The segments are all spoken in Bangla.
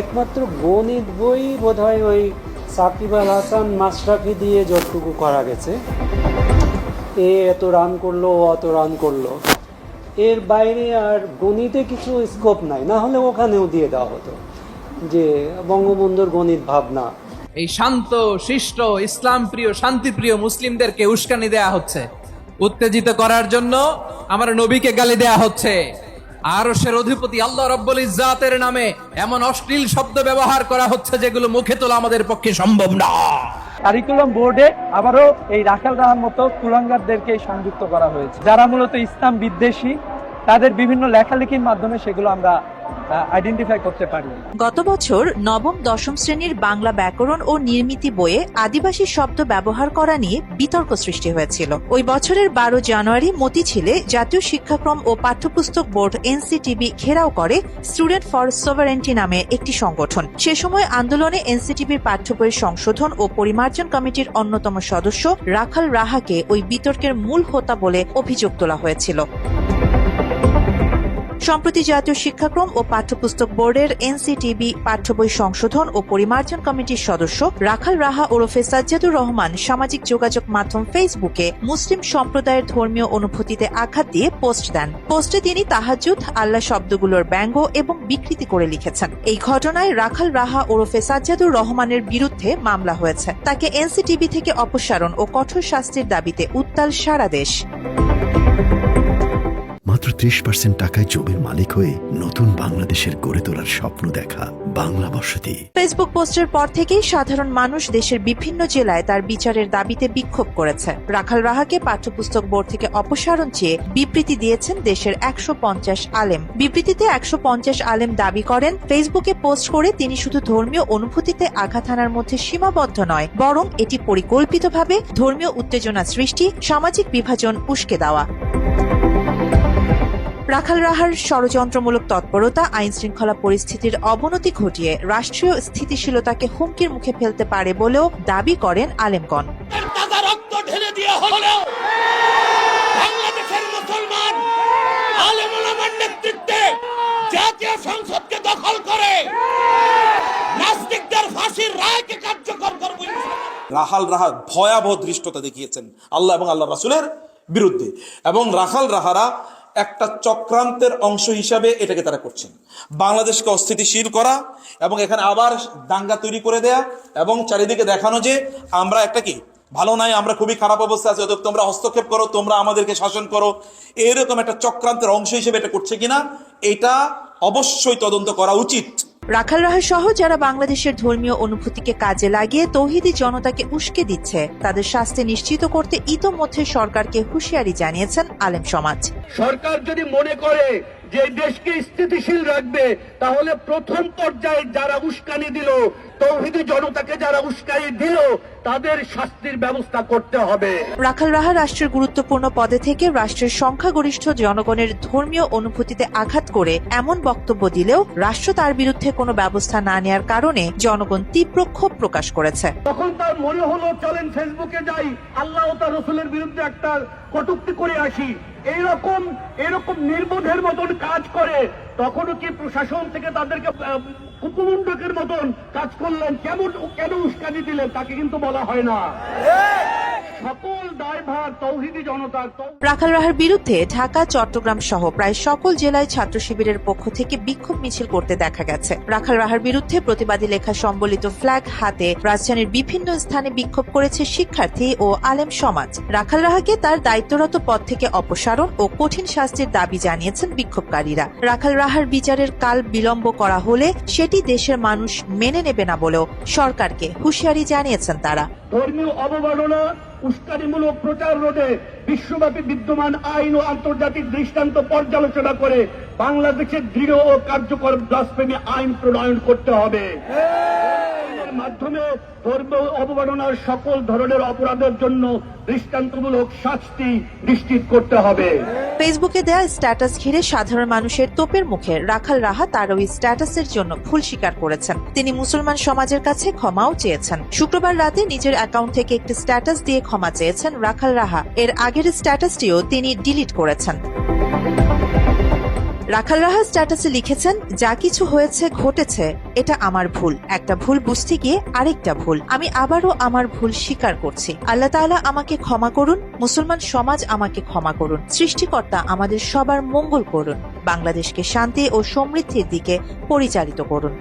একমাত্র গণিত বই বোধহয় ওই সাকিব আল হাসান মাশরাফি দিয়ে যতটুকু করা গেছে। এ এত রান করল, ও অত রান করল। এর বাইরে আর গণিতে কিছু স্কোপ নাই, না হলে ওখানেও দিয়ে দেওয়া হতো যে বঙ্গবন্ধুর গণিত ভাবনা। এই শান্ত, শিষ্ট ইসলাম প্রিয় শান্তিপ্রিয় মুসলিমদেরকে উস্কানি দেয়া হচ্ছে। উত্তেজিত করার জন্য আমার নবীকে গালি দেয়া হচ্ছে। আরশের অধিপতি আল্লাহ রব্বুল ইজ্জাতের নামে এমন অশ্লীল শব্দ ব্যবহার করা হচ্ছে যেগুলো মুখে তোলা আমাদের পক্ষে সম্ভব না। কারিকুলাম বোর্ডে আবারও এই রাখাল রাহার মতো কুলাঙ্গারদেরকে সংযুক্ত করা হয়েছে। যারা মূলত ইসলাম বিদ্বেষী, তাদের বিভিন্ন লেখালেখির মাধ্যমে সেগুলো আমরা গত বছর নবম, দশম শ্রেণির বাংলা ব্যাকরণ ও নির্মিতি বইয়ে আদিবাসী শব্দ ব্যবহার করা নিয়ে বিতর্ক সৃষ্টি হয়েছিল। ওই বছরের বারো জানুয়ারি মতিঝিলে জাতীয় শিক্ষাক্রম ও পাঠ্যপুস্তক বোর্ড এনসিটিবি ঘেরাও করে স্টুডেন্ট ফর সোভারেন্টি নামে একটি সংগঠন। সে সময় আন্দোলনে এনসিটিবির পাঠ্য বইয়ের সংশোধন ও পরিমার্জন কমিটির অন্যতম সদস্য রাখাল রাহাকে ওই বিতর্কের মূল হোতা বলে অভিযোগ তোলা হয়েছিল। সম্প্রতি জাতীয় শিক্ষাক্রম ও পাঠ্যপুস্তক বোর্ডের এনসিটিবি পাঠ্যবই সংশোধন ও পরিমার্জন কমিটির সদস্য রাখাল রাহা ওরফে সাজ্জাদুর রহমান সামাজিক যোগাযোগ মাধ্যম ফেসবুকে মুসলিম সম্প্রদায়ের ধর্মীয় অনুভূতিতে আঘাত দিয়ে পোস্ট দেন। পোস্টে তিনি তাহাজুদ আল্লাহ শব্দগুলোর ব্যঙ্গ এবং বিকৃতি করে লিখেছেন। এই ঘটনায় রাখাল রাহা ওরফে সাজ্জাদুর রহমানের বিরুদ্ধে মামলা হয়েছে। তাকে এনসিটিবি থেকে অপসারণ ও কঠোর শাস্তির দাবিতে উত্তাল সারা দেশ। মাত্র ত্রিশ পার্সেন্ট টাকায় জমির মালিক হয়ে নতুন বাংলাদেশের গড়ে তোলার স্বপ্ন দেখা বাংলা বসতি। ফেসবুক পোস্টের পর থেকেই সাধারণ মানুষ দেশের বিভিন্ন জেলায় তার বিচারের দাবিতে বিক্ষোভ করেছে। রাখাল রাহাকে পাঠ্যপুস্তক বোর্ড থেকে অপসারণ চেয়ে বিবৃতি দিয়েছেন দেশের একশো পঞ্চাশ আলেম। বিবৃতিতে একশো পঞ্চাশ আলেম দাবি করেন ফেসবুকে পোস্ট করে তিনি শুধু ধর্মীয় অনুভূতিতে আঘাত হানার মধ্যে সীমাবদ্ধ নয়, বরং এটি পরিকল্পিতভাবে ধর্মীয় উত্তেজনা সৃষ্টি, সামাজিক বিভাজন উস্কে দেওয়া। রাখাল রাহার ষড়যন্ত্রমূলক তৎপরতা আইন শৃঙ্খলা পরিস্থিতির অবনতি ঘটিয়ে রাষ্ট্রীয় স্থিতিশীলতাকে হুমকির মুখে ফেলতে পারে বলেও দাবি করেন আলেমগণ। তাজা রক্ত ঢেলে দিয়ে হলেও বাংলাদেশের মুসলমান আলেমুলামার নেতৃত্বে জাতীয় সংসদকে দখল করে নাস্তিকদের ফাঁসির রায়কে কার্যকর করব রাহাল রাহা ভয়াবহ দৃষ্টতা দেখিয়েছেন আল্লাহ এবং আল্লাহ রাসুলের বিরুদ্ধে। এবং রাখাল রাহারা একটা চক্রান্তের অংশ হিসাবে এটাকে তারা করছেন। বাংলাদেশকে অস্থিতিশীল করা এবং এখানে আবার দাঙ্গা তৈরি করে দেয়া এবং চারিদিকে দেখানো যে আমরা একটা কি, ভালো নাই, আমরা খুবই খারাপ অবস্থা আছি, অতএব তোমরা হস্তক্ষেপ করো, তোমরা আমাদেরকে শাসন করো। এরকম একটা চক্রান্তের অংশ হিসেবে এটা করছে কিনা, এটা অবশ্যই তদন্ত করা উচিত। রাখাল রাহা সহ যারা বাংলাদেশের ধর্মীয় অনুভূতিকে কাজে লাগিয়ে তৌহিদি জনতাকে উস্কে দিচ্ছে, তাদের শাস্তি নিশ্চিত করতে ইতোমধ্যে সরকারকে হুঁশিয়ারি জানিয়েছেন আলেম সমাজ। সরকার যদি মনে করে যে দেশকে স্থিতিশীল রাখবে, তাহলে প্রথম পর্যায়ে যারা উস্কানি দিল তৌহিদি জনতাকে যারা উস্কানি দিল তাদের শাস্তির ব্যবস্থা করতে হবে। রাখাল রাহা রাষ্ট্রের গুরুত্বপূর্ণ পদে থেকে রাষ্ট্রের সংখ্যাগরিষ্ঠ জনগণের ধর্মীয় অনুভূতিতে আঘাত করে এমন বক্তব্য দিলেও রাষ্ট্র তার বিরুদ্ধে কোনো ব্যবস্থা না নেয়ার কারণে জনগণ তীব্র ক্ষোভ প্রকাশ করেছে। তখন তার মনে হলো চলেন ফেসবুকে যাই আল্লাহ তার রসুলের বিরুদ্ধে একটা কটুক্তি করে আসি। এইরকম এরকম নির্বোধের মতন কাজ করে তখনও কি প্রশাসন থেকে তাদেরকে কুকুমুন্ডকের মতন কাজ করলেন? কেমন, কেন উস্কানি দিলেন? তাকে কিন্তু বলা হয় না। সকল দায়ভার তৌহিদি জনতার রাখাল রাহার বিরুদ্ধে ঢাকা চট্টগ্রাম সহ প্রায় সকল জেলায় ছাত্র শিবিরের পক্ষ থেকে বিক্ষোভ মিছিল করতে দেখা গেছে। রাখাল রাহার বিরুদ্ধে প্রতিবাদী লেখা সম্বলিত ফ্ল্যাগ হাতে রাজধানীর বিভিন্ন স্থানে বিক্ষোভ করেছে শিক্ষার্থী ও আলেম সমাজ। রাখাল রাহাকে তার দায়িত্বরত পদ থেকে অপসারণ ও কঠিন শাস্তির দাবি জানিয়েছেন বিক্ষোভকারীরা। রাখাল রাহার বিচারের কাল বিলম্ব করা হলে সেটি দেশের মানুষ মেনে নেবে না বলেও সরকারকে হুঁশিয়ারি জানিয়েছেন তারা। ধর্মীয় অবমাননা উস্কানিমূলক প্রচার রোধে বিশ্বব্যাপী বিদ্যমান আইন ও আন্তর্জাতিক দৃষ্টান্ত পর্যালোচনা করে বাংলাদেশের দৃঢ় ও কার্যকর ব্লাসফেমি আইন প্রণয়ন করতে হবে। এর মাধ্যমে ধর্মীয় অবমাননার সকল ধরনের অপরাধের জন্য দৃষ্টান্তমূলক শাস্তি নিশ্চিত করতে হবে। ফেসবুকে দেয়া স্ট্যাটাস ঘিরে সাধারণ মানুষের তোপের মুখে রাখাল রাহা তার ওই স্ট্যাটাসের জন্য ভুল স্বীকার করেছেন। তিনি মুসলমান সমাজের কাছে ক্ষমাও চেয়েছেন। শুক্রবার রাতে নিজের অ্যাকাউন্ট থেকে একটি স্ট্যাটাস দিয়ে ক্ষমা চেয়েছেন রাখাল রাহা। এর আগের স্ট্যাটাসটিও তিনি ডিলিট করেছেন। রাখাল রাহা স্ট্যাটাসে লিখেছেন, যা কিছু হয়েছে, ঘটেছে, এটা আমার ভুল। একটা ভুল বুঝতে গিয়ে আরেকটা ভুল। আমি আবারও আমার ভুল স্বীকার করছি। আল্লাহ তালা আমাকে ক্ষমা করুন, মুসলমান সমাজ আমাকে ক্ষমা করুন। সৃষ্টিকর্তা আমাদের সবার মঙ্গল করুন। বাংলাদেশকে শান্তি ও সমৃদ্ধির দিকে পরিচালিত করুন।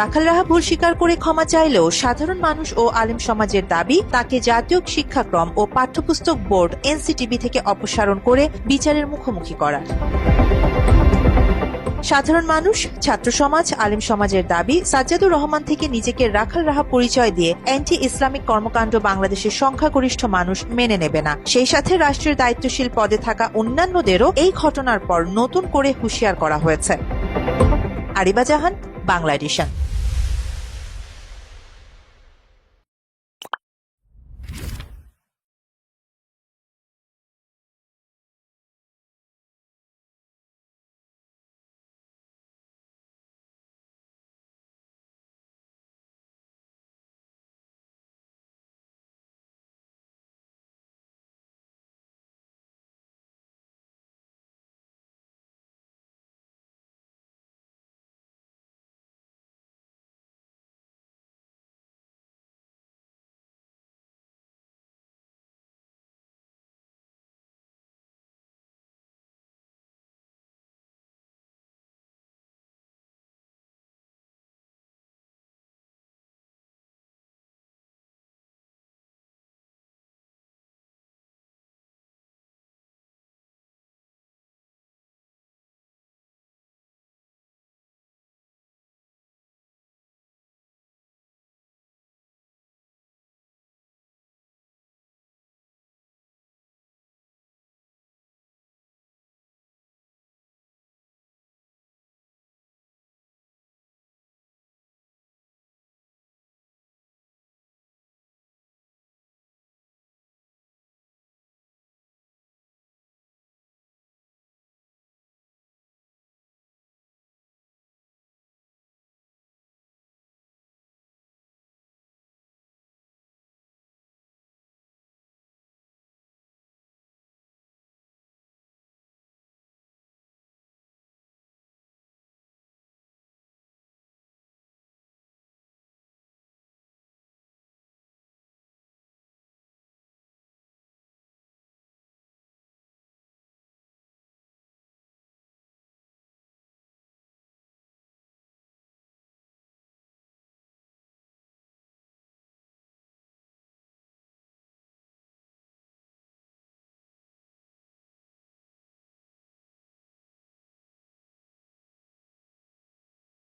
রাখাল রাহা ভুল স্বীকার করে ক্ষমা চাইলেও সাধারণ মানুষ ও আলেম সমাজের দাবি, তাকে জাতীয় শিক্ষাক্রম ও পাঠ্যপুস্তক বোর্ড এনসিটিবি থেকে অপসারণ করে বিচারের মুখোমুখি করা সাধারণ মানুষ, ছাত্র সমাজ, আলেম সমাজের দাবি, সাজ্জাদুর রহমান থেকে নিজেকে রাখাল রাহা পরিচয় দিয়ে অ্যান্টি ইসলামিক কর্মকাণ্ড বাংলাদেশের সংখ্যাগরিষ্ঠ মানুষ মেনে নেবে না। সেই সাথে রাষ্ট্রের দায়িত্বশীল পদে থাকা অন্যান্যদেরও এই ঘটনার পর নতুন করে হুঁশিয়ার করা হয়েছে। আরিবা জাহান, বাংলা এডিশন।